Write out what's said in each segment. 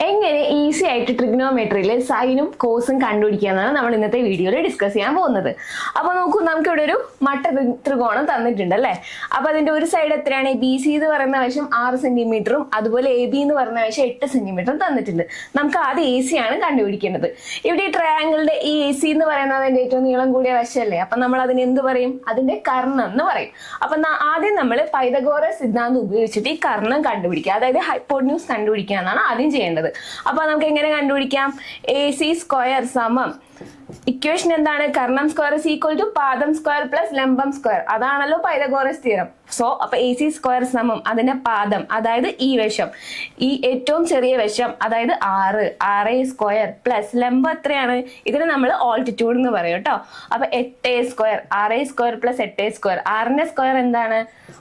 എങ്ങനെ ഈസി ആയിട്ട് ട്രിഗ്നോമെട്രിയിൽ സൈനും കോസും കണ്ടുപിടിക്കുക എന്നാണ് നമ്മൾ ഇന്നത്തെ വീഡിയോയിൽ ഡിസ്കസ് ചെയ്യാൻ പോകുന്നത്. അപ്പോൾ നോക്കൂ നമുക്ക് ഇവിടെ ഒരു മട്ട ത്രികോണം തന്നിട്ടുണ്ട് അല്ലേ? അപ്പോൾ അതിന്റെ ഒരു സൈഡ് എത്രയാണ്? ബി സി എന്ന് പറയുന്ന വശം ആറ് സെന്റിമീറ്ററും അതുപോലെ എ ബി എന്ന് പറയുന്ന വശം എട്ട് സെന്റിമീറ്ററും തന്നിട്ടുണ്ട്. നമുക്ക് ആദ്യം എ സി ആണ് കണ്ടുപിടിക്കേണ്ടത്. ഇവിടെ ഈ ട്രയാങ്കിളിന്റെ ഈ എ സി എന്ന് പറയുന്നത് അതിന്റെ ഏറ്റവും നീളം കൂടിയ വശമല്ലേ? അപ്പൊ നമ്മൾ അതിന് എന്ത് പറയും? അതിന്റെ കർണം എന്ന് പറയും. അപ്പൊ ആദ്യം നമ്മൾ പൈതഗോറസ് സിദ്ധാന്തം ഉപയോഗിച്ചിട്ട് ഈ കർണം കണ്ടുപിടിക്കുക. അതായത് ഹൈപ്പോഡ്ന്യൂസ് കണ്ടുപിടിക്കുക എന്നാണ് ആദ്യം ചെയ്യേണ്ടത്. അപ്പൊ നമുക്ക് എങ്ങനെ കണ്ടുപിടിക്കാം? എ സി സ്ക്വയർ സമം. ഇക്വേഷൻ എന്താണ്? കർണം സ്ക്വയർ ഇസ് ഈക്വൽ ടു പാദം സ്ക്വയർ പ്ലസ് ലംബം സ്ക്വയർ. അതാണല്ലോ പൈതഗോറസ് തീരം സോ അപ്പൊ എ സി സ്ക്വയർ സമം അതിന്റെ പാദം അതായത് ഈ വശം. ഈ ഏറ്റവും ചെറിയ വശം അതായത് ആറ് ആറ് സ്ക്വയർ പ്ലസ് ലംബം എത്രയാണ്? ഇതിന് നമ്മൾ ഓൾട്ടിറ്റ്യൂഡ് എന്ന് പറയും കേട്ടോ. അപ്പൊ എട്ട് സ്ക്വയർ ആറ് സ്ക്വയർ പ്ലസ് എട്ട് സ്ക്വയർ ആറിന്റെ സ്ക്വയർ എന്താണ്?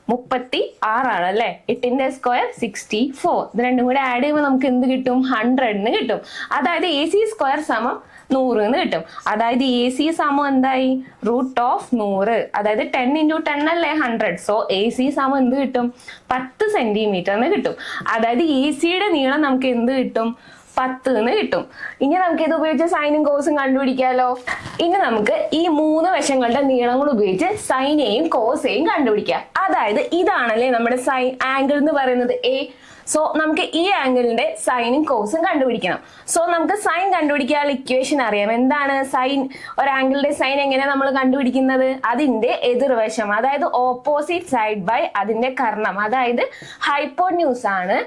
മുപ്പത്തി ആറാണ് അല്ലെ? എട്ടിന്റെ സ്ക്വയർ സിക്സ്റ്റി ഫോർ ഇത് രണ്ടും കൂടെ ആഡ് ചെയ്യുമ്പോൾ നമുക്ക് എന്ത് കിട്ടും? ഹൺഡ്രഡിന് കിട്ടും. അതായത് എ സി സ്ക്വയർ സമം നൂറ് എന്ന് കിട്ടും. അതായത് എ സി സമം എന്തായി? റൂട്ട് ഓഫ് നൂറ്. അതായത് ടെൻ ഇന്റു ടെൻ അല്ലേ ഹൺഡ്രഡ് സോ എ സി സമം എന്ത് കിട്ടും? പത്ത് സെന്റിമീറ്റർ എന്ന് കിട്ടും. അതായത് എ സിയുടെ നീളം നമുക്ക് എന്ത് കിട്ടും? പത്ത് എന്ന് കിട്ടും. ഇനി നമുക്ക് ഇത് ഉപയോഗിച്ച് സൈനും കോസും കണ്ടുപിടിക്കാമല്ലോ ഇനി നമുക്ക് ഈ മൂന്ന് വശങ്ങളുടെ നീളങ്ങൾ ഉപയോഗിച്ച് സൈനെയും കോസയും കണ്ടുപിടിക്കാം. അതായത് ഇതാണല്ലേ നമ്മുടെ സൈൻ ആംഗിൾ എന്ന് പറയുന്നത് എ സോ നമുക്ക് ഈ ആംഗിളിന്റെ സൈനും കോസും കണ്ടുപിടിക്കണം. സോ നമുക്ക് സൈൻ കണ്ടുപിടിക്കാൻ ഇക്വേഷൻ അറിയാം. എന്താണ് സൈൻ ഒരു ആംഗിളിന്റെ സൈൻ എങ്ങനെ നമ്മൾ കണ്ടുപിടിക്കുന്നത്? അതിന്റെ എതിർവശം അതായത് ഓപ്പോസിറ്റ് സൈഡ് ബൈ അതിന്റെ കർണം. അതായത് ഹൈപ്പോന്യൂസ് ആണ്.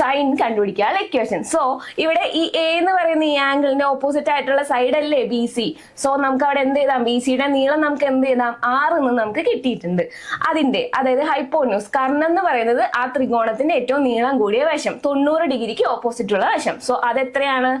സൈൻ കണ്ടുപിടിക്കുക അല്ലെ ഇക്വേഷൻ സോ ഇവിടെ ഈ എ എന്ന് പറയുന്ന ഈ ആംഗിളിന്റെ ഓപ്പോസിറ്റ് ആയിട്ടുള്ള സൈഡ് അല്ലേ ബി സി സോ നമുക്ക് അവിടെ എന്ത് ചെയ്താം ബി സിയുടെ നീളം നമുക്ക് എന്ത് ചെയ്താം ആറ് എന്ന് നമുക്ക് കിട്ടിയിട്ടുണ്ട്. അതിന്റെ അതായത് ഹൈപ്പോന്യൂസ് കർണം എന്ന് പറയുന്നത് ആ ത്രികോണത്തിന്റെ ഏറ്റവും നീളം കൂടിയ വശം തൊണ്ണൂറ് ഡിഗ്രിക്ക് ഓപ്പോസിറ്റ് ഉള്ള വശം. സോ അതെത്രയാണ്?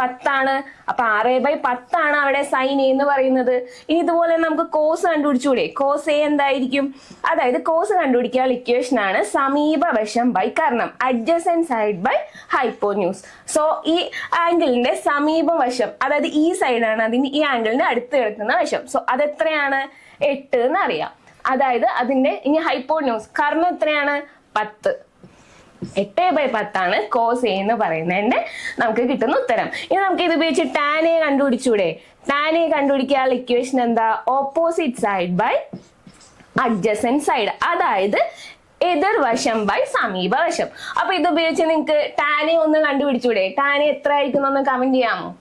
പത്താണ്. അപ്പൊ ആറ് ബൈ പത്താണ് അവിടെ സൈൻ എ എന്ന് പറയുന്നത്. ഇനി ഇതുപോലെ നമുക്ക് കോസ് കണ്ടുപിടിച്ചുകൂടെ? കോസ് എ എന്തായിരിക്കും? അതായത് കോസ് കണ്ടുപിടിക്കാൻ ഇക്വേഷൻ ആണ് സമീപവശം by Karnam adjacent side by hypotenuse so ഈ ആംഗിളിന്റെ സമീപവശം അതായത് ഈ സൈഡാണ് അതിന് ഈ ആംഗിളിന്റെ അടുത്ത് കിടക്കുന്ന വശം. സോ അതെത്രയാണ്? എട്ട് എന്ന് അറിയാം. അതായത് അതിന്റെ ഇനി ഹൈപ്പോന്യൂസ് കർണം എത്രയാണ്? പത്ത്. എട്ട് ബൈ പത്താണ് കോസ് എ എന്ന് പറയുന്നതിന്റെ നമുക്ക് കിട്ടുന്ന ഉത്തരം. ഇനി നമുക്ക് ഇത് ഉപയോഗിച്ച് ടാൻ കണ്ടുപിടിച്ചൂടെ? ടാൻ കണ്ടുപിടിക്കാൻ ഇക്വേഷൻ എന്താ? Opposite side by adjacent side അതായത് എതിർവശം ബൈ സമീപവശം അപ്പൊ ഇത് ഉപയോഗിച്ച് നിങ്ങൾക്ക് ടാനെ ഒന്ന് കണ്ടുപിടിച്ചൂടെ? ടാനെ എത്ര ആയിരിക്കും ഒന്ന് കമന്റ് ചെയ്യാമോ?